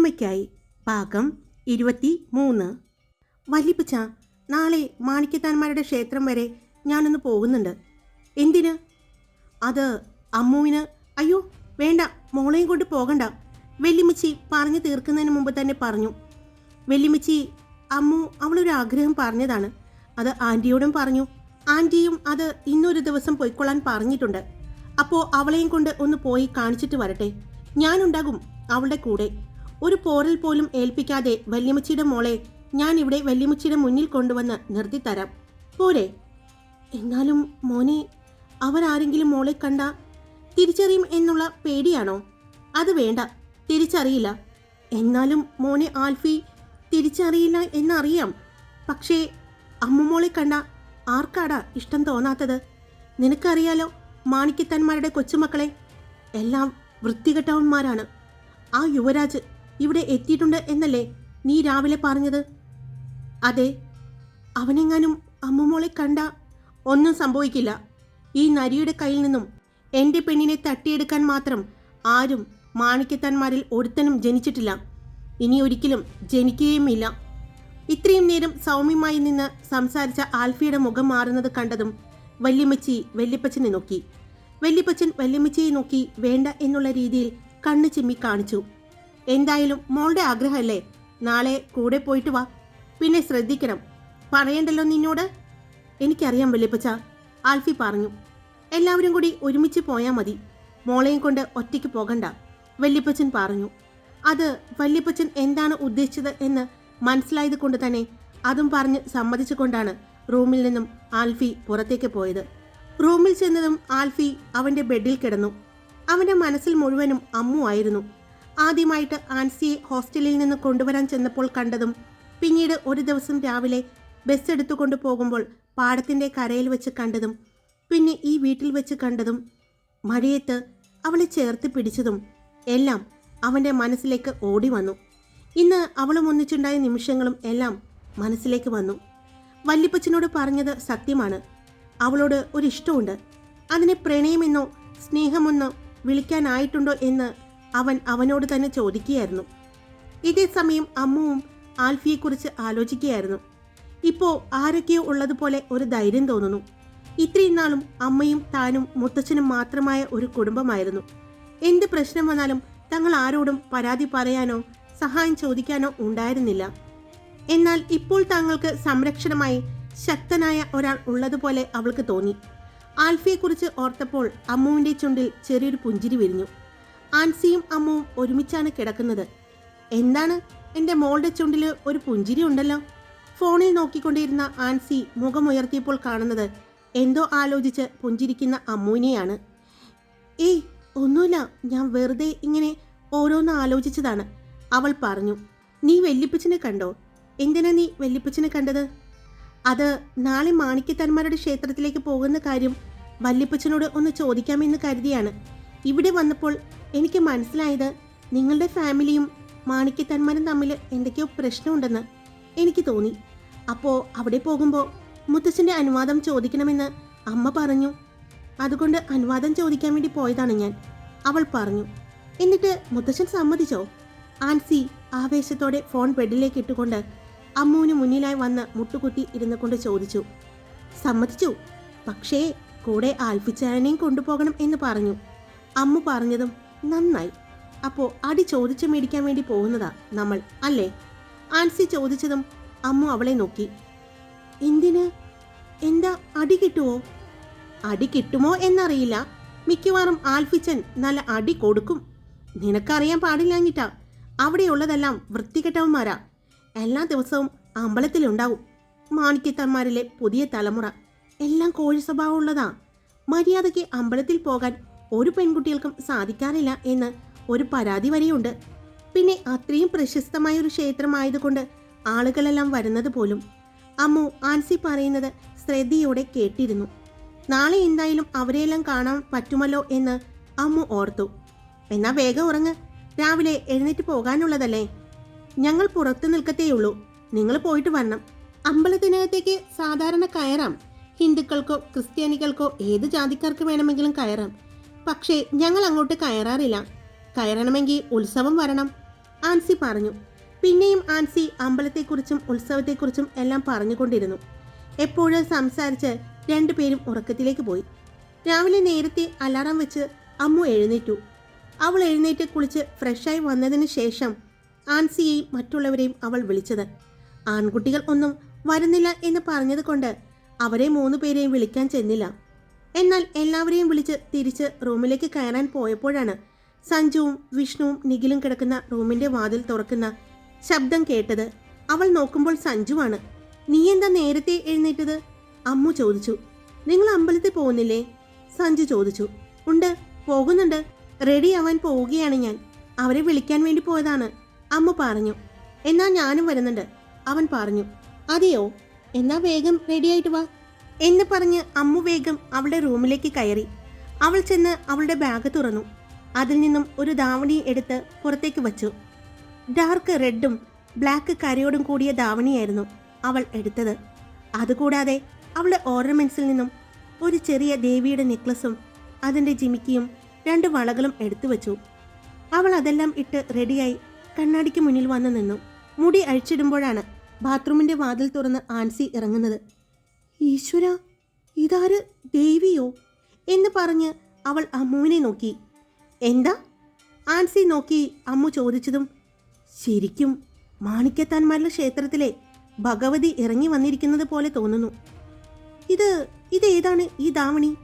ഓർമ്മയ്ക്കായി. പാകം ഇരുപത്തി മൂന്ന് വല്ലിപ്പച്ച നാളെ മാണിക്യത്താന്മാരുടെ ക്ഷേത്രം വരെ ഞാനൊന്ന് പോകുന്നുണ്ട്. എന്തിന്? അത് അമ്മുവിന്? അയ്യോ വേണ്ട മോളെയും കൊണ്ട് പോകണ്ട. വെല്ലിമിച്ചി പറഞ്ഞു തീർക്കുന്നതിന് മുമ്പ് തന്നെ പറഞ്ഞു. വെല്ലിമിച്ചി അമ്മു അവളൊരു ആഗ്രഹം പറഞ്ഞതാണ്. അത് ആന്റിയോടും പറഞ്ഞു. ആന്റിയും അത് ഇന്നൊരു ദിവസം പോയിക്കൊള്ളാൻ പറഞ്ഞിട്ടുണ്ട്. അപ്പോൾ അവളെയും കൊണ്ട് ഒന്ന് പോയി കാണിച്ചിട്ട് വരട്ടെ. ഞാനുണ്ടാകും അവളുടെ കൂടെ. ഒരു പോറൽ പോലും ഏൽപ്പിക്കാതെ വല്യമ്മച്ചിയുടെ മോളെ ഞാൻ ഇവിടെ വല്യമ്മച്ചിയുടെ മുന്നിൽ കൊണ്ടുവന്ന് നിർത്തിത്തരാം പോരെ. എന്നാലും മോനെ അവരാരെങ്കിലും മോളെ കണ്ട തിരിച്ചറിയും എന്നുള്ള പേടിയാണോ? അത് വേണ്ട തിരിച്ചറിയില്ല. എന്നാലും മോനെ ആൽഫി തിരിച്ചറിയില്ല എന്നറിയാം. പക്ഷേ അമ്മുമോളെ കണ്ട ആർക്കാടാ ഇഷ്ടം തോന്നാത്തത്? നിനക്കറിയാലോ മാണിക്കത്തന്മാരുടെ കൊച്ചുമക്കളെ എല്ലാം വൃത്തികെട്ടവന്മാരാണ്. ആ യുവരാജ് ഇവിടെ എത്തിയിട്ടുണ്ട് എന്നല്ലേ നീ രാവിലെ പറഞ്ഞത്? അതെ അവനെങ്ങാനും അമ്മമോളെ കണ്ട ഒന്നും സംഭവിക്കില്ല. ഈ നരിയുടെ കയ്യിൽ നിന്നും എന്റെ പെണ്ണിനെ തട്ടിയെടുക്കാൻ മാത്രം ആരും മാണിക്കത്താന്മാരിൽ ഒരുത്തനും ജനിച്ചിട്ടില്ല. ഇനി ഒരിക്കലും ജനിക്കുകയുമില്ല. ഇത്രയും നേരം സൗമ്യമായി നിന്ന് സംസാരിച്ച ആൽഫിയുടെ മുഖം മാറുന്നത് കണ്ടതും വല്യമ്മച്ചി വല്യപ്പച്ചനെ നോക്കി. വല്യപ്പച്ചൻ വല്യമ്മച്ചിയെ നോക്കി വേണ്ട എന്നുള്ള രീതിയിൽ കണ്ണു ചിമ്മി കാണിച്ചു. എന്തായാലും മോളുടെ ആഗ്രഹമല്ലേ? നാളെ കൂടെ പോയിട്ട് വാ. പിന്നെ ശ്രദ്ധിക്കണം. പറയണ്ടല്ലോ നിന്നോട്? എനിക്കറിയാം വല്യപ്പച്ച. ആൽഫി പറഞ്ഞു. എല്ലാവരും കൂടി ഒരുമിച്ച് പോയാൽ മതി. മോളെയും കൊണ്ട് ഒറ്റയ്ക്ക് പോകണ്ട. വല്യപ്പച്ചൻ പറഞ്ഞു. അത് വല്യപ്പച്ചൻ എന്താണ് ഉദ്ദേശിച്ചത് എന്ന് മനസ്സിലായത് കൊണ്ട് തന്നെ അതും പറഞ്ഞ് സമ്മതിച്ചുകൊണ്ടാണ് റൂമിൽ നിന്നും ആൽഫി പുറത്തേക്ക് പോയത്. റൂമിൽ ചെന്നതും ആൽഫി അവന്റെ ബെഡിൽ കിടന്നു. അവന്റെ മനസ്സിൽ മുഴുവനും അമ്മു ആയിരുന്നു ആദ്യമായിട്ട് ആൻസിയെ ഹോസ്റ്റലിൽ നിന്ന് കൊണ്ടുവരാൻ ചെന്നപ്പോൾ കണ്ടതും പിന്നീട് ഒരു ദിവസം രാവിലെ ബസ് എടുത്തുകൊണ്ട് പോകുമ്പോൾ പാടത്തിന്റെ കരയിൽ വെച്ച് കണ്ടതും പിന്നെ ഈ വീട്ടിൽ വെച്ച് കണ്ടതും മഴയത്ത് അവളെ ചേർത്ത് പിടിച്ചതും എല്ലാം അവന്റെ മനസ്സിലേക്ക് ഓടി വന്നു. ഇന്ന് അവളും ഒന്നിച്ചുണ്ടായ നിമിഷങ്ങളും എല്ലാം മനസ്സിലേക്ക് വന്നു. വല്യപ്പച്ചനോട് പറഞ്ഞത് സത്യമാണ്. അവളോട് ഒരിഷ്ടമുണ്ട്. അതിനെ പ്രണയമെന്നോ സ്നേഹമെന്നോ വിളിക്കാനായിട്ടുണ്ടോ എന്ന് അവൻ അവനോട് തന്നെ ചോദിക്കുകയായിരുന്നു. ഇതേ സമയം അമ്മുവും ആൽഫിയെക്കുറിച്ച് ആലോചിക്കുകയായിരുന്നു. ഇപ്പോൾ ആരൊക്കെയോ ഉള്ളതുപോലെ ഒരു ധൈര്യം തോന്നുന്നു. ഇത്രയും നാളും അമ്മയും താനും മുത്തച്ഛനും മാത്രമായ ഒരു കുടുംബമായിരുന്നു. എന്ത് പ്രശ്നം വന്നാലും തങ്ങൾ ആരോടും പരാതി പറയാനോ സഹായം ചോദിക്കാനോ ഉണ്ടായിരുന്നില്ല. എന്നാൽ ഇപ്പോൾ താങ്കൾക്ക് സംരക്ഷണമായി ശക്തനായ ഒരാൾ ഉള്ളതുപോലെ അവൾക്ക് തോന്നി. ആൽഫിയെക്കുറിച്ച് ഓർത്തപ്പോൾ അമ്മുവിന്റെ ചുണ്ടിൽ ചെറിയൊരു പുഞ്ചിരി വിരിഞ്ഞു. ആൻസിയും അമ്മുവും ഒരുമിച്ചാണ് കിടക്കുന്നത്. എന്താണ്? എന്റെ മോളുടെ ചുണ്ടിൽ ഒരു പുഞ്ചിരി ഉണ്ടല്ലോ. ഫോണിൽ നോക്കിക്കൊണ്ടിരുന്ന ആൻസി മുഖമുയർത്തിയപ്പോൾ കാണുന്നത് എന്തോ ആലോചിച്ച് പുഞ്ചിരിക്കുന്ന അമ്മുവിനെയാണ്. ഏയ് ഒന്നുമില്ല. ഞാൻ വെറുതെ ഇങ്ങനെ ഓരോന്ന് ആലോചിച്ചതാണ് അവൾ പറഞ്ഞു. നീ വെല്ലിപ്പച്ചിനെ കണ്ടോ? എന്തിനാ നീ വെല്ലിപ്പച്ചിനെ കണ്ടത്? അത് നാളെ മാണിക്യത്തന്മാരുടെ ക്ഷേത്രത്തിലേക്ക് പോകുന്ന കാര്യം വല്ലിപ്പച്ചനോട് ഒന്ന് ചോദിക്കാമെന്ന് കരുതിയാണ്. ഇവിടെ വന്നപ്പോൾ എനിക്ക് മനസ്സിലായത് നിങ്ങളുടെ ഫാമിലിയും മാണിക്യത്തന്മാരും തമ്മിൽ എന്തൊക്കെയോ പ്രശ്നമുണ്ടെന്ന് എനിക്ക് തോന്നി. അപ്പോൾ അവിടെ പോകുമ്പോൾ മുത്തച്ഛന്റെ അനുവാദം ചോദിക്കണമെന്ന് അമ്മ പറഞ്ഞു. അതുകൊണ്ട് അനുവാദം ചോദിക്കാൻ വേണ്ടി പോയതാണ് ഞാൻ. അവൾ പറഞ്ഞു എന്നിട്ട് മുത്തച്ഛൻ സമ്മതിച്ചോ? ആൻസി ആവേശത്തോടെ ഫോൺ ബെഡിലേക്ക് ഇട്ടുകൊണ്ട് അമ്മുവിന് മുന്നിലായി വന്ന് മുട്ടുകുത്തി ഇരുന്നു കൊണ്ട് ചോദിച്ചു സമ്മതിച്ചു പക്ഷേ കൂടെ ആൽഫിച്ചാരനെയും കൊണ്ടുപോകണം എന്ന് പറഞ്ഞു. അമ്മു പറഞ്ഞതും നന്നായി. അപ്പോൾ അടി ചോദിച്ചു മേടിക്കാൻ വേണ്ടി പോകുന്നതാ നമ്മൾ അല്ലേ? ആൻസി ചോദിച്ചതും അമ്മു അവളെ നോക്കി. എന്തിന്? എന്താ അടി കിട്ടുമോ അടി കിട്ടുമോ എന്നറിയില്ല. മിക്കവാറും ആൽഫിച്ചൻ നല്ല അടി കൊടുക്കും. നിനക്കറിയാൻ പാടില്ലാഞ്ഞിട്ടാ. അവിടെയുള്ളതെല്ലാം വൃത്തികെട്ടവന്മാരാ. എല്ലാ ദിവസവും അമ്പലത്തിലുണ്ടാവും മാണിക്യത്തന്മാരിലെ പുതിയ തലമുറ. എല്ലാം കോഴി സ്വഭാവമുള്ളതാ. മര്യാദയ്ക്ക് അമ്പലത്തിൽ പോകാൻ ഒരു പെൺകുട്ടികൾക്കും സാധിക്കാറില്ല എന്ന് ഒരു പരാതി വരെയുണ്ട്. പിന്നെ അത്രയും പ്രശസ്തമായ ഒരു ക്ഷേത്രമായതുകൊണ്ട് ആളുകളെല്ലാം വരുന്നത് പോലും അമ്മു ആൻസി പറയുന്നത് ശ്രദ്ധയോടെ കേട്ടിരുന്നു. നാളെ എന്തായാലും അവരെയെല്ലാം കാണാൻ പറ്റുമല്ലോ എന്ന് അമ്മു ഓർത്തു. എന്നാ വേഗം ഉറങ്ങ്. രാവിലെ എഴുന്നേറ്റ് പോകാനുള്ളതല്ലേ? ഞങ്ങൾ പുറത്തു നിൽക്കത്തേയുള്ളൂ. നിങ്ങൾ പോയിട്ട് വരണം. അമ്പലത്തിനകത്തേക്ക് സാധാരണ കയറാം. ഹിന്ദുക്കൾക്കോ ക്രിസ്ത്യാനികൾക്കോ ഏത് ജാതിക്കാർക്ക് വേണമെങ്കിലും കയറാം. പക്ഷേ ഞങ്ങൾ അങ്ങോട്ട് കയറാറില്ല. കയറണമെങ്കിൽ ഉത്സവം വരണം ആൻസി പറഞ്ഞു. പിന്നെയും ആൻസി അമ്പലത്തെക്കുറിച്ചും ഉത്സവത്തെക്കുറിച്ചും എല്ലാം പറഞ്ഞുകൊണ്ടിരുന്നു. എപ്പോഴും സംസാരിച്ച് രണ്ടുപേരും ഉറക്കത്തിലേക്ക് പോയി. രാവിലെ നേരത്തെ അലാറം വെച്ച് അമ്മു എഴുന്നേറ്റു. അവൾ എഴുന്നേറ്റ് കുളിച്ച് ഫ്രഷായി വന്നതിന് ശേഷം ആൻസിയെയും മറ്റുള്ളവരെയും അവൾ വിളിച്ചത്. ആൺകുട്ടികൾ ഒന്നും വരുന്നില്ല എന്ന് പറഞ്ഞതുകൊണ്ട് അവരെ മൂന്ന് പേരെയും വിളിക്കാൻ ചെന്നില്ല. എന്നാൽ എല്ലാവരെയും വിളിച്ച് തിരിച്ച് റൂമിലേക്ക് കയറാൻ പോയപ്പോഴാണ് സഞ്ജുവും വിഷ്ണുവും നിഖിലും കിടക്കുന്ന റൂമിന്റെ വാതിൽ തുറക്കുന്ന ശബ്ദം കേട്ടത് അവൾ നോക്കുമ്പോൾ സഞ്ജുവാണ്. നീ എന്താ നേരത്തെ എഴുന്നേറ്റത്? അമ്മു ചോദിച്ചു. നിങ്ങൾ അമ്പലത്തിൽ പോകുന്നില്ലേ? സഞ്ജു ചോദിച്ചു. ഉണ്ട്. പോകുന്നുണ്ട്. റെഡി ആവാൻ പോവുകയാണ് ഞാൻ. അവരെ വിളിക്കാൻ വേണ്ടി പോയതാണ്. അമ്മ പറഞ്ഞു. എന്നാ ഞാനും വരുന്നുണ്ട്. അവൻ പറഞ്ഞു. അതെയോ? എന്നാ വേഗം റെഡിയായിട്ട് വാ. എന്ന് പറഞ്ഞ് അമ്മു വേഗം അവളുടെ റൂമിലേക്ക് കയറി. അവൾ ചെന്ന് അവളുടെ ബാഗ് തുറന്നു. അതിൽ നിന്നും ഒരു ധാവണി എടുത്ത് പുറത്തേക്ക് വച്ചു. ഡാർക്ക് റെഡും ബ്ലാക്ക് കരയോടും കൂടിയ ധാവണിയായിരുന്നു അവൾ എടുത്തത്. അതുകൂടാതെ അവളുടെ ഓർണമെൻസിൽ നിന്നും ഒരു ചെറിയ ദേവിയുടെ നെക്ലസും അതിന്റെ ജിമിക്കിയും രണ്ട് വളകളും എടുത്തു വച്ചു. അവൾ അതെല്ലാം ഇട്ട് റെഡിയായി കണ്ണാടിക്ക് മുന്നിൽ വന്നു നിന്നു. മുടി അഴിച്ചിടുമ്പോഴാണ് ബാത്റൂമിന്റെ വാതിൽ തുറന്ന് ആൻസി ഇറങ്ങുന്നത്. ഈശ്വര ഇതാര് ദേവിയോ? എന്ന് പറഞ്ഞ് അവൾ അമ്മുവിനെ നോക്കി. എന്താ? ആൻസി നോക്കി അമ്മു ചോദിച്ചതും ശരിക്കും മാണിക്യത്താൻമാരുടെ ക്ഷേത്രത്തിലെ ഭഗവതി ഇറങ്ങി വന്നിരിക്കുന്നത് പോലെ തോന്നുന്നു. ഇത് ഇതേതാണ് ഈ ദാവണി?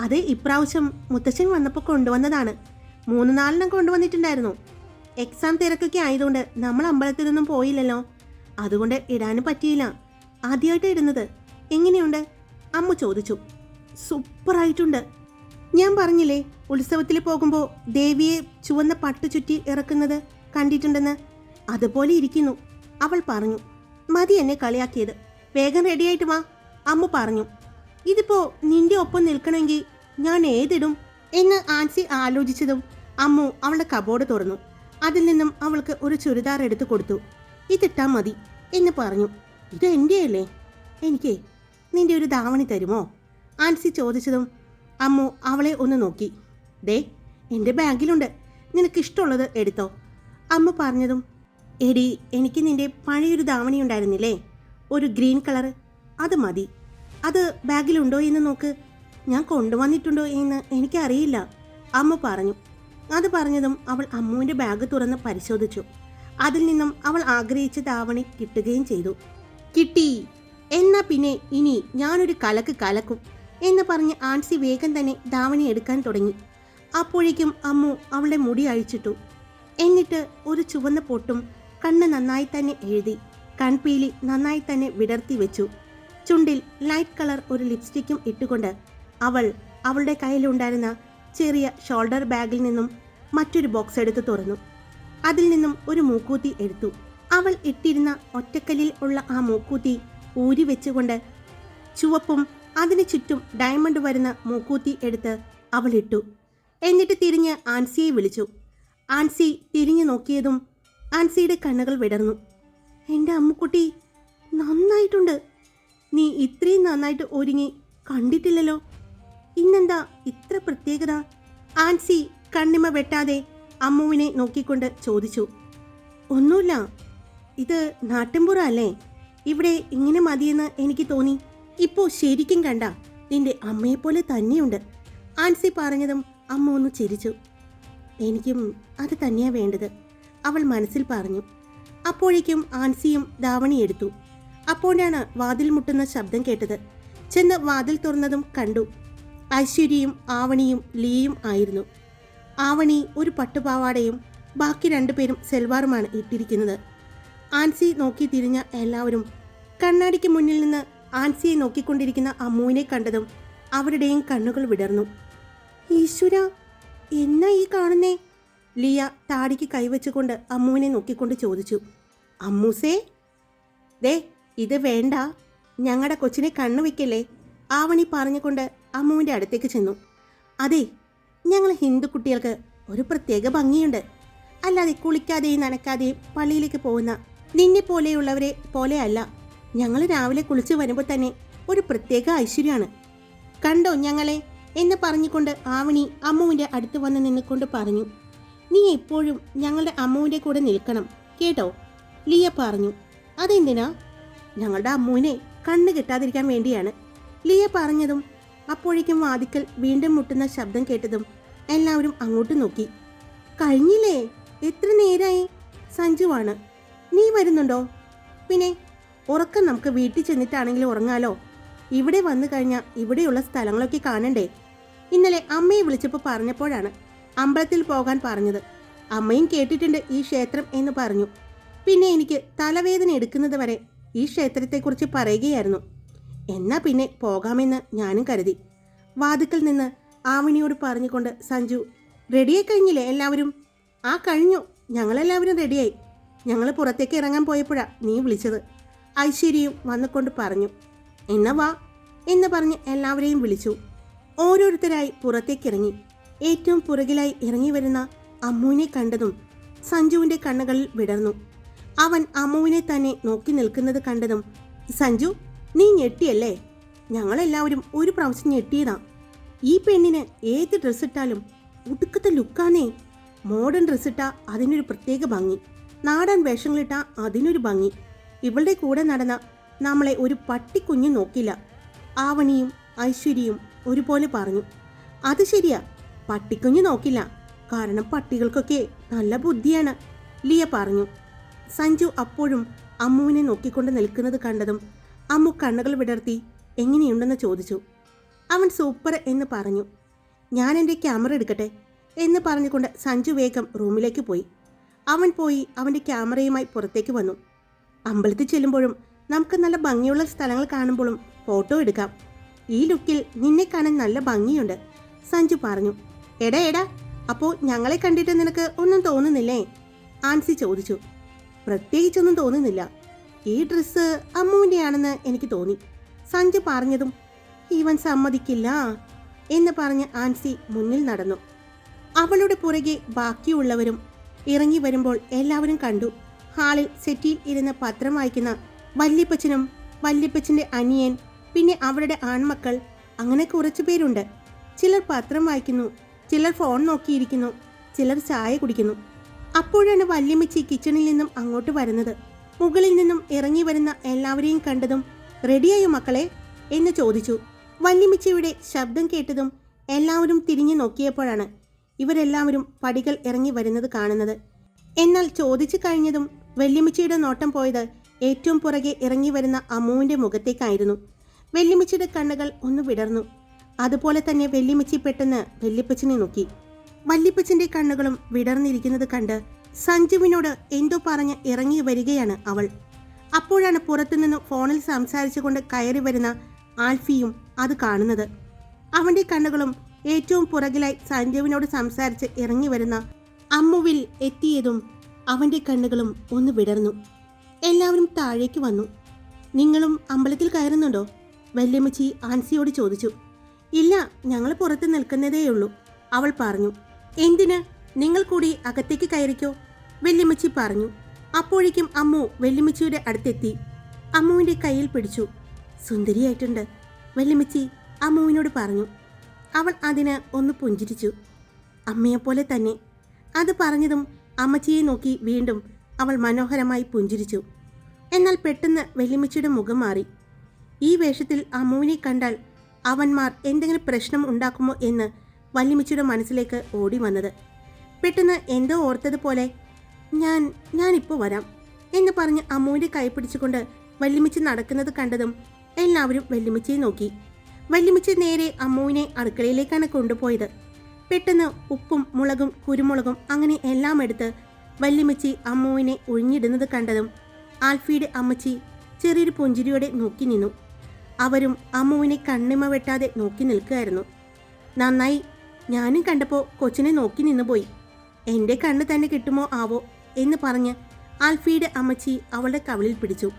അതെ ഇപ്രാവശ്യം മുത്തശ്ശൻ വന്നപ്പോൾ കൊണ്ടുവന്നതാണ്. മൂന്ന് നാലെണ്ണം കൊണ്ടുവന്നിട്ടുണ്ടായിരുന്നു. എക്സാം തിരക്കൊക്കെ ആയതുകൊണ്ട് നമ്മൾ അമ്പലത്തിലൊന്നും പോയില്ലല്ലോ. അതുകൊണ്ട് ഇടാനും പറ്റിയില്ല. ആദ്യമായിട്ട് ഇടുന്നത്. എങ്ങനെയുണ്ട്? അമ്മ ചോദിച്ചു. സൂപ്പറായിട്ടുണ്ട്. ഞാൻ പറഞ്ഞില്ലേ ഉത്സവത്തിൽ പോകുമ്പോൾ ദേവിയെ ചുവന്ന പട്ട് ചുറ്റി ഇറക്കുന്നത് കണ്ടിട്ടുണ്ടെന്ന്? അതുപോലെ ഇരിക്കുന്നു. അവൾ പറഞ്ഞു മതി എന്നെ കളിയാക്കിയത്. വേഗം റെഡിയായിട്ട് വാ. അമ്മ പറഞ്ഞു ഇതിപ്പോ നിന്റെ ഒപ്പം നിൽക്കണമെങ്കിൽ ഞാൻ ഏതിടും? എന്ന് ആൻസി ആലോചിച്ചതും അമ്മു അവളുടെ കബോർഡ് തുറന്നു. അതിൽ നിന്നും അവൾക്ക് ഒരു ചുരിദാർ എടുത്തു കൊടുത്തു. ഇതിട്ടാ മതി എന്ന് പറഞ്ഞു. ഇത് എന്റെയല്ലേ എനിക്ക് നിന്റെ ഒരു ദാവണി തരുമോ? ആൻസി ചോദിച്ചതും അമ്മു അവളെ ഒന്ന് നോക്കി. ദേ എന്റെ ബാഗിലുണ്ട്. നിനക്കിഷ്ടമുള്ളത് എടുത്തോ. അമ്മ പറഞ്ഞതും എടി എനിക്ക് നിന്റെ പഴയൊരു ദാവണി ഉണ്ടായിരുന്നില്ലേ? ഒരു ഗ്രീൻ കളർ അത് മതി. അത് ബാഗിലുണ്ടോ എന്ന് നോക്ക്. ഞാൻ കൊണ്ടുവന്നിട്ടുണ്ടോ എന്ന് എനിക്കറിയില്ല. അമ്മ പറഞ്ഞു. അത് പറഞ്ഞതും അവൾ അമ്മുവിന്റെ ബാഗ് തുറന്ന് പരിശോധിച്ചു. അതിൽ നിന്നും അവൾ ആഗ്രഹിച്ച ദാവണി കിട്ടുകയും ചെയ്തു. കിട്ടി. എന്നാ പിന്നെ ഇനി ഞാനൊരു കലക്ക് കലക്കും എന്ന് പറഞ്ഞ് ആൻസി വേഗം തന്നെ ധാവണി എടുക്കാൻ തുടങ്ങി. അപ്പോഴേക്കും അമ്മു അവളുടെ മുടി അഴിച്ചിട്ടു. എന്നിട്ട് ഒരു ചുവന്ന പൊട്ടും കണ്ണ് നന്നായി തന്നെ എഴുതി കൺപീലി നന്നായി തന്നെ വിടർത്തി വെച്ചു. ചുണ്ടിൽ ലൈറ്റ് കളർ ഒരു ലിപ്സ്റ്റിക്കും ഇട്ടുകൊണ്ട് അവൾ അവളുടെ കയ്യിലുണ്ടായിരുന്ന ചെറിയ ഷോൾഡർ ബാഗിൽ നിന്നും മറ്റൊരു ബോക്സ് എടുത്ത് തുറന്നു. അതിൽ നിന്നും ഒരു മൂക്കൂത്തി എടുത്തു. അവൾ ഇട്ടിരുന്ന ഒറ്റക്കല്ലിൽ ഉള്ള ആ മൂക്കൂത്തി ഊരി വെച്ചുകൊണ്ട് ചുവപ്പും അതിനു ചുറ്റും ഡയമണ്ട് വരുന്ന മൂക്കൂത്തി എടുത്ത് അവളിട്ടു എന്നിട്ട് തിരിഞ്ഞ് ആൻസിയെ വിളിച്ചു. ആൻസി തിരിഞ്ഞു നോക്കിയതും ആൻസിയുടെ കണ്ണുകൾ വിടർന്നു. എന്റെ അമ്മുക്കുട്ടി നന്നായിട്ടുണ്ട്. നീ ഇത്രയും നന്നായിട്ട് ഒരുങ്ങി കണ്ടിട്ടില്ലല്ലോ. ഇന്നെന്താ ഇത്ര പ്രത്യേകത? ആൻസി കണ്ണിമ വെട്ടാതെ അമ്മുവിനെ നോക്കിക്കൊണ്ട് ചോദിച്ചു. ഒന്നുമില്ല. ഇത് നാട്ടിൻപുറ അല്ലേ? ഇവിടെ ഇങ്ങനെ മതിയെന്ന് എനിക്ക് തോന്നി. ഇപ്പോ ശരിക്കും കണ്ട നിന്റെ അമ്മയെപ്പോലെ തന്നെയുണ്ട്. ആൻസി പറഞ്ഞതും അമ്മ ഒന്ന് ചിരിച്ചു. എനിക്കും അത് തന്നെയാ വേണ്ടത് അവൾ മനസ്സിൽ പറഞ്ഞു. അപ്പോഴേക്കും ആൻസിയും ധാവണി എടുത്തു. അപ്പോഴാണ് വാതിൽ മുട്ടുന്ന ശബ്ദം കേട്ടത്. ചെന്ന് വാതിൽ തുറന്നതും കണ്ടു. ഐശ്വര്യയും ആവണിയും ലീയും ആയിരുന്നു. ആവണി ഒരു പട്ടുപാവാടയും ബാക്കി രണ്ടുപേരും സെൽവാറുമാണ് ഇട്ടിരിക്കുന്നത്. ആൻസി നോക്കി തിരിഞ്ഞ എല്ലാവരും കണ്ണാടിക്ക് മുന്നിൽ നിന്ന് ആൻസിയെ നോക്കിക്കൊണ്ടിരിക്കുന്ന അമ്മുവിനെ കണ്ടതും അവരുടെയും കണ്ണുകൾ വിടർന്നു. ഈശ്വര എന്നാ ഈ കാണുന്നേ? ലിയ താടിക്ക് കൈവച്ചുകൊണ്ട് അമ്മുവിനെ നോക്കിക്കൊണ്ട് ചോദിച്ചു. അമ്മൂസേ ദേ ഇത് വേണ്ട. ഞങ്ങളുടെ കൊച്ചിനെ കണ്ണു വയ്ക്കല്ലേ ആവണി പറഞ്ഞുകൊണ്ട് അമ്മുവിന്റെ അടുത്തേക്ക് ചെന്നു. അതെ ഞങ്ങൾ ഹിന്ദു കുട്ടികൾക്ക് ഒരു പ്രത്യേക ഭംഗിയുണ്ട്. അല്ലാതെ കുളിക്കാതെയും നനക്കാതെയും പള്ളിയിലേക്ക് പോകുന്ന നിന്നെ പോലെയുള്ളവരെ പോലെയല്ല. ഞങ്ങൾ രാവിലെ കുളിച്ച് വരുമ്പോൾ തന്നെ ഒരു പ്രത്യേക ഐശ്വര്യമാണ്. കണ്ടോ ഞങ്ങളെ? എന്ന് പറഞ്ഞുകൊണ്ട് ആവണി അമ്മുവിന്റെ അടുത്ത് വന്ന് നിന്നുകൊണ്ട് പറഞ്ഞു. നീ എപ്പോഴും ഞങ്ങളുടെ അമ്മുവിന്റെ കൂടെ നിൽക്കണം കേട്ടോ? ലിയ പറഞ്ഞു. അതെന്തിനാ? ഞങ്ങളുടെ അമ്മുവിനെ കണ്ണു കിട്ടാതിരിക്കാൻ വേണ്ടിയാണ്. ലിയ പറഞ്ഞതും അപ്പോഴേക്കും വാതിക്കൽ വീണ്ടും മുട്ടുന്ന ശബ്ദം കേട്ടതും എല്ലാവരും അങ്ങോട്ട് നോക്കി. കഴിഞ്ഞില്ലേ? എത്ര നേരായി? സഞ്ജുവാണ്. നീ വരുന്നുണ്ടോ? പിന്നെ ഉറക്കം നമുക്ക് വീട്ടിൽ ചെന്നിട്ടാണെങ്കിലും ഉറങ്ങാലോ? ഇവിടെ വന്നു കഴിഞ്ഞാൽ ഇവിടെയുള്ള സ്ഥലങ്ങളൊക്കെ കാണണ്ടേ? ഇന്നലെ അമ്മയെ വിളിച്ചപ്പോൾ പറഞ്ഞപ്പോഴാണ് അമ്പലത്തിൽ പോകാൻ പറഞ്ഞത്. അമ്മയും കേട്ടിട്ടുണ്ട് ഈ ക്ഷേത്രം എന്ന് പറഞ്ഞു. പിന്നെ എനിക്ക് തലവേദന എടുക്കുന്നത് വരെ ഈ ക്ഷേത്രത്തെക്കുറിച്ച് പറയുകയായിരുന്നു. എന്നാ പിന്നെ പോകാമെന്ന് ഞാനും കരുതി. വാതുക്കൽ നിന്ന് ആവണിയോട് പറഞ്ഞുകൊണ്ട് സഞ്ജു റെഡിയായി കഴിഞ്ഞില്ലേ എല്ലാവരും? ആ കഴിഞ്ഞു. ഞങ്ങളെല്ലാവരും റെഡിയായി. ഞങ്ങൾ പുറത്തേക്ക് ഇറങ്ങാൻ പോയപ്പോഴാ നീ വിളിച്ചത്. ഐശ്വര്യയും വന്നുകൊണ്ട് പറഞ്ഞു എന്ന വാ എന്ന് പറഞ്ഞ് എല്ലാവരെയും വിളിച്ചു. ഓരോരുത്തരായി പുറത്തേക്കിറങ്ങി. ഏറ്റവും പുറകിലായി ഇറങ്ങി വരുന്ന അമ്മുവിനെ കണ്ടതും സഞ്ജുവിന്റെ കണ്ണുകളിൽ വിടർന്നു. അവൻ അമ്മുവിനെ തന്നെ നോക്കി നിൽക്കുന്നത് കണ്ടതും സഞ്ജു നീ ഞെട്ടിയല്ലേ? ഞങ്ങളെല്ലാവരും ഒരു പ്രാവശ്യം ഞെട്ടിയതാ. ഈ പെണ്ണിന് ഏത് ഡ്രസ്സ് ഇട്ടാലും ഉടുക്കത്തെ ലുക്കാന്നേ. മോഡേൺ ഡ്രസ്സ് അതിനൊരു പ്രത്യേക ഭംഗി. നാടൻ വേഷങ്ങളിട്ട അതിനൊരു ഭംഗി. ഇവളുടെ കൂടെ നടന്ന നമ്മളെ ഒരു പട്ടിക്കുഞ്ഞു നോക്കില്ല. ആവണിയും ഐശ്വര്യയും ഒരുപോലെ പറഞ്ഞു. അത് ശരിയാ പട്ടിക്കുഞ്ഞു നോക്കില്ല. കാരണം പട്ടികൾക്കൊക്കെ നല്ല ബുദ്ധിയാണ് ലിയ പറഞ്ഞു. സഞ്ജു അപ്പോഴും അമ്മുവിനെ നോക്കിക്കൊണ്ട് നിൽക്കുന്നത് കണ്ടതും അമ്മു കണ്ണുകൾ വിടർത്തി എങ്ങനെയുണ്ടെന്ന് ചോദിച്ചു. അവൻ സൂപ്പർ എന്ന് പറഞ്ഞു. ഞാൻ എന്റെ ക്യാമറ എടുക്കട്ടെ എന്ന് പറഞ്ഞുകൊണ്ട് സഞ്ജു വേഗം റൂമിലേക്ക് പോയി. അവൻ പോയി അവന്റെ ക്യാമറയുമായി പുറത്തേക്ക് വന്നു. അമ്പലത്തിൽ ചെല്ലുമ്പോഴും നമുക്ക് നല്ല ഭംഗിയുള്ള സ്ഥലങ്ങൾ കാണുമ്പോഴും ഫോട്ടോ എടുക്കാം. ഈ ലുക്കിൽ നിന്നെ കാണാൻ നല്ല ഭംഗിയുണ്ട് സഞ്ജു പറഞ്ഞു. എടാ എടാ അപ്പോൾ ഞങ്ങളെ കണ്ടിട്ട് നിനക്ക് ഒന്നും തോന്നുന്നില്ലേ? ആൻസി ചോദിച്ചു. പ്രത്യേകിച്ചൊന്നും തോന്നുന്നില്ല. ഈ ഡ്രസ്സ് അമ്മുവിന്റെയാണെന്ന് എനിക്ക് തോന്നി. സഞ്ജു പറഞ്ഞതും ഇവൻ സമ്മതിക്കില്ല എന്ന് പറഞ്ഞ് ആൻസി മുന്നിൽ നടന്നു. അവളുടെ പുറകെ ബാക്കിയുള്ളവരും ഇറങ്ങി വരുമ്പോൾ എല്ലാവരും കണ്ടു. ഹാളിൽ സെറ്റിയിൽ ഇരുന്ന് പത്രം വായിക്കുന്ന വല്യപ്പച്ചനും വല്യപ്പച്ചന്റെ അനിയൻ പിന്നെ അവരുടെ ആൺമക്കൾ. അങ്ങനെ കുറച്ചു പേരുണ്ട്. ചിലർ പത്രം വായിക്കുന്നു ചിലർ ഫോൺ നോക്കിയിരിക്കുന്നു ചിലർ ചായ കുടിക്കുന്നു. അപ്പോഴാണ് വല്യമ്മച്ചി കിച്ചണിൽ നിന്നും അങ്ങോട്ട് വരുന്നത്. മുകളിൽ നിന്നും ഇറങ്ങി വരുന്ന എല്ലാവരെയും കണ്ടതും റെഡിയായോ മക്കളെ? എന്ന് ചോദിച്ചു. വല്യമ്മച്ചിയുടെ ശബ്ദം കേട്ടതും എല്ലാവരും തിരിഞ്ഞു നോക്കിയപ്പോഴാണ് ഇവരെല്ലാവരും പടികൾ ഇറങ്ങി വരുന്നത് കാണുന്നത്. എന്നാൽ ചോദിച്ചു കഴിഞ്ഞതും വല്യമ്മച്ചിയുടെ നോട്ടം പോയത് ഏറ്റവും പുറകെ ഇറങ്ങി വരുന്ന അമ്മുവിന്റെ മുഖത്തേക്കായിരുന്നു. വല്യമ്മച്ചിയുടെ കണ്ണുകൾ ഒന്ന് വിടർന്നു. അതുപോലെ തന്നെ വെല്ലുമിച്ചി പെട്ടെന്ന് വെല്ലിപ്പച്ചിനെ നോക്കി. വല്ലിപ്പച്ചിന്റെ കണ്ണുകളും വിടർന്നിരിക്കുന്നത് കണ്ട് സഞ്ജുവിനോട് എന്തോ പറഞ്ഞ് ഇറങ്ങി വരികയാണ് അവൾ. അപ്പോഴാണ് പുറത്തുനിന്ന് ഫോണിൽ സംസാരിച്ചുകൊണ്ട് കയറി വരുന്ന ആൽഫിയും അത് കാണുന്നത്. അവന്റെ കണ്ണുകളും ഏറ്റവും പുറകിലായി സഞ്ജുവിനോട് സംസാരിച്ച് ഇറങ്ങി വരുന്ന അമ്മുവിൽ എത്തിയതും അവന്റെ കണ്ണുകളും ഒന്ന് വിടർന്നു. എല്ലാവരും താഴേക്ക് വന്നു. നിങ്ങളും അമ്പലത്തിൽ കയറുന്നുണ്ടോ? വല്യമ്മച്ചി ആൻസിയോട് ചോദിച്ചു. ഇല്ല ഞങ്ങൾ പുറത്ത് നിൽക്കുന്നതേയുള്ളൂ അവൾ പറഞ്ഞു. എന്തിന്? നിങ്ങൾ കൂടി അകത്തേക്ക് കയറിക്കോ? വല്യമ്മച്ചി പറഞ്ഞു. അപ്പോഴേക്കും അമ്മു വല്യമ്മച്ചിയുടെ അടുത്തെത്തി. അമ്മുവിന്റെ കയ്യിൽ പിടിച്ചു. സുന്ദരിയായിട്ടുണ്ട് വല്യമ്മച്ചി അമ്മുവിനോട് പറഞ്ഞു. അവൾ അതിന് ഒന്ന് പുഞ്ചിരിച്ചു. അമ്മയെപ്പോലെ തന്നെ. അത് പറഞ്ഞതും അമ്മച്ചിയെ നോക്കി വീണ്ടും അവൾ മനോഹരമായി പുഞ്ചിരിച്ചു. എന്നാൽ പെട്ടെന്ന് വെല്ലുമിച്ചിയുടെ മുഖം മാറി. ഈ വേഷത്തിൽ അമ്മുവിനെ കണ്ടാൽ അവന്മാർ എന്തെങ്കിലും പ്രശ്നം ഉണ്ടാക്കുമോ എന്ന് വല്യമിച്ചിയുടെ മനസ്സിലേക്ക് ഓടി വന്നത്. പെട്ടെന്ന് എന്തോ ഓർത്തതുപോലെ ഞാൻ ഞാനിപ്പോൾ വരാം എന്ന് പറഞ്ഞ് അമ്മുവിന്റെ കൈ പിടിച്ചുകൊണ്ട് വല്യമിച്ചി നടക്കുന്നത് കണ്ടതും എല്ലാവരും വല്യമിച്ചിയെ നോക്കി. വല്യമിച്ചി നേരെ അമ്മുവിനെ അടുക്കളയിലേക്കാണ് കൊണ്ടുപോയത്. പെട്ടെന്ന് ഉപ്പും മുളകും കുരുമുളകും അങ്ങനെ എല്ലാം എടുത്ത് വല്യമ്മച്ചി അമ്മുവിനെ ഒഴിഞ്ഞിടുന്നത് കണ്ടതും ആൽഫിയുടെ അമ്മച്ചി ചെറിയൊരു പുഞ്ചിരിയോടെ നോക്കി നിന്നു. അവരും അമ്മുവിനെ കണ്ണിമ വെട്ടാതെ നോക്കി നിൽക്കുകയായിരുന്നു. നന്നായി. ഞാനും കണ്ടപ്പോൾ കൊച്ചിനെ നോക്കി നിന്നുപോയി എന്റെ കണ്ണ് തന്നെ കിട്ടുമോ ആവോ? എന്ന് പറഞ്ഞ് ആൽഫിയുടെ അമ്മച്ചി അവളുടെ കവളിൽ പിടിച്ചു.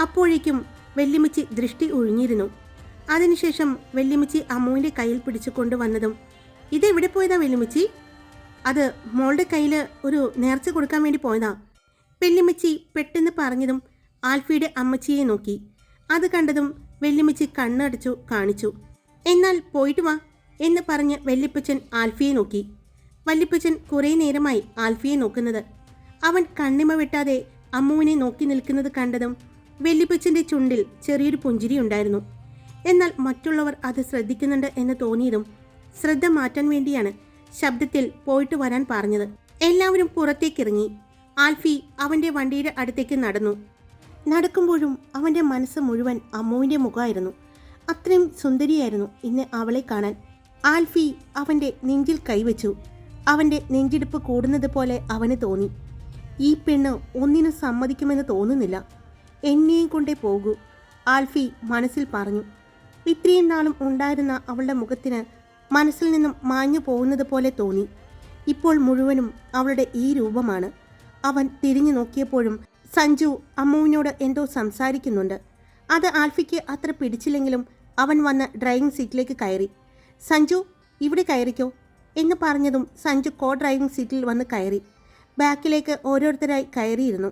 അപ്പോഴേക്കും വെല്ലുമിച്ചി ദൃഷ്ടി ഒഴിഞ്ഞിരുന്നു. അതിനുശേഷം വെല്ലുമിച്ചി അമ്മുവിന്റെ കയ്യിൽ പിടിച്ചു കൊണ്ടുവന്നതും. ഇതെവിടെ പോയതാ വെല്ലുമിച്ചി അത് മോളുടെ കയ്യിൽ ഒരു നേർച്ച കൊടുക്കാൻ വേണ്ടി പോയതാ. വെല്ലുമിച്ചി പെട്ടെന്ന് പറഞ്ഞതും ആൽഫിയുടെ അമ്മച്ചിയെ നോക്കി. അത് കണ്ടതും വെല്ലുമിച്ചി കണ്ണടച്ചു കാണിച്ചു. എന്നാൽ പോയിട്ട് വാ എന്ന് പറഞ്ഞ് വെല്ലിപ്പച്ചൻ ആൽഫിയെ നോക്കി. വല്ലിപ്പച്ചൻ കുറേ നേരമായി ആൽഫിയെ നോക്കുന്നത്. അവൻ കണ്ണിമ വെട്ടാതെ അമ്മുവിനെ നോക്കി നിൽക്കുന്നത് കണ്ടതും വെല്ലിപ്പച്ചന്റെ ചുണ്ടിൽ ചെറിയൊരു പുഞ്ചിരി ഉണ്ടായിരുന്നു. എന്നാൽ മറ്റുള്ളവർ അത് ശ്രദ്ധിക്കുന്നുണ്ട് എന്ന് തോന്നിയതും ശ്രദ്ധ മാറ്റാൻ വേണ്ടിയാണ് ശബ്ദത്തിൽ പോയിട്ട് വരാൻ പറഞ്ഞത്. എല്ലാവരും പുറത്തേക്കിറങ്ങി. ആൽഫി അവന്റെ വണ്ടിയുടെ അടുത്തേക്ക് നടന്നു. നടക്കുമ്പോഴും അവന്റെ മനസ്സ് മുഴുവൻ അമ്മുവിന്റെ മുഖമായിരുന്നു. അത്രയും സുന്ദരിയായിരുന്നു ഇന്ന് അവളെ കാണാൻ. ആൽഫി അവന്റെ നെഞ്ചിൽ കൈവച്ചു. അവന്റെ നെഞ്ചിടിപ്പ് കൂടുന്നത് പോലെ അവന് തോന്നി. ഈ പെണ്ണ് ഒന്നിനും സമ്മതിക്കുമെന്ന് തോന്നുന്നില്ല. എന്നെയും കൊണ്ടേ പോകൂ ആൽഫി മനസ്സിൽ പറഞ്ഞു. ഇത്രയും നാളും ഉണ്ടായിരുന്ന അവളുടെ മുഖത്തിന് മനസ്സിൽ നിന്നും മാഞ്ഞു പോകുന്നത് പോലെ തോന്നി. ഇപ്പോൾ മുഴുവനും അവളുടെ ഈ രൂപമാണ്. അവൻ തിരിഞ്ഞു നോക്കിയപ്പോഴും സഞ്ജു അമ്മുവിനോട് എന്തോ സംസാരിക്കുന്നുണ്ട്. അത് ആൽഫിക്ക് അത്ര പിടിച്ചില്ലെങ്കിലും അവൻ വന്ന് ഡ്രൈവിംഗ് സീറ്റിലേക്ക് കയറി. സഞ്ജു ഇവിടെ കയറിക്കോ എന്ന് പറഞ്ഞതും സഞ്ജു കോ ഡ്രൈവിംഗ് സീറ്റിൽ വന്ന് കയറി. ബാക്കിലേക്ക് ഓരോരുത്തരായി കയറിയിരുന്നു.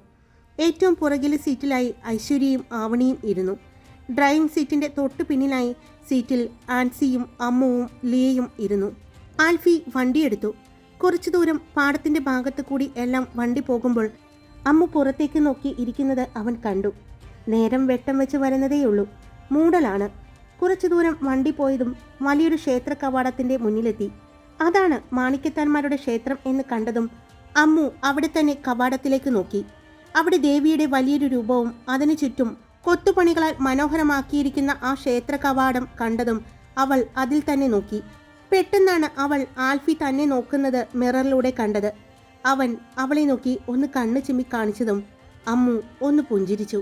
ഏറ്റവും പുറകിലെ സീറ്റിലായി ഐശ്വര്യയും ആവണിയും ഇരുന്നു. ഡ്രൈവിംഗ് സീറ്റിന്റെ തൊട്ടു പിന്നിലായി സീറ്റിൽ ആൻസിയും അമ്മുവും ലിയയും ഇരുന്നു. ആൽഫി വണ്ടിയെടുത്തു കുറച്ചു ദൂരം പാടത്തിന്റെ ഭാഗത്ത് കൂടി എല്ലാം വണ്ടി പോകുമ്പോൾ അമ്മു പുറത്തേക്ക് നോക്കി ഇരിക്കുന്നത് അവൻ കണ്ടു. നേരം വെട്ടം വെച്ച് വരുന്നതേയുള്ളൂ. മൂടലാണ്. കുറച്ചു ദൂരം വണ്ടി പോയതും വലിയൊരു ക്ഷേത്ര കവാടത്തിന്റെ മുന്നിലെത്തി. അതാണ് മാണിക്യത്താന്മാരുടെ ക്ഷേത്രം എന്ന് കണ്ടതും അമ്മു അവിടെ തന്നെ കവാടത്തിലേക്ക് നോക്കി. അവിടെ ദേവിയുടെ വലിയൊരു രൂപവും അതിനു ചുറ്റും കൊത്തുപണികളാൽ മനോഹരമാക്കിയിരിക്കുന്ന ആ ക്ഷേത്ര കവാടം കണ്ടതും അവൾ അതിൽ തന്നെ നോക്കി. പെട്ടെന്നാണ് അവൾ ആൽഫി തന്നെ നോക്കുന്നത് മിററിലൂടെ കണ്ടത്. അവൻ അവളെ നോക്കി ഒന്ന് കണ്ണു ചിമ്മി കാണിച്ചതും അമ്മു ഒന്ന് പുഞ്ചിരിച്ചു.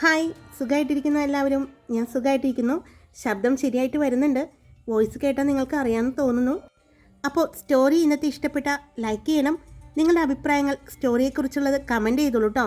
ഹായ് സുഖമായിട്ടിരിക്കുന്ന എല്ലാവരും. ഞാൻ സുഖമായിട്ടിരിക്കുന്നു ശബ്ദം ശരിയായിട്ട് വരുന്നുണ്ട്. വോയിസ് കേട്ടാൽ നിങ്ങൾക്ക് അറിയാമെന്ന് തോന്നുന്നു. അപ്പോൾ സ്റ്റോറി ഇന്നത്തെ ഇഷ്ടപ്പെട്ട ലൈക്ക് ചെയ്യണം. നിങ്ങളുടെ അഭിപ്രായങ്ങൾ സ്റ്റോറിയെക്കുറിച്ചുള്ളത് കമന്റ് ചെയ്തോളൂ കേട്ടോ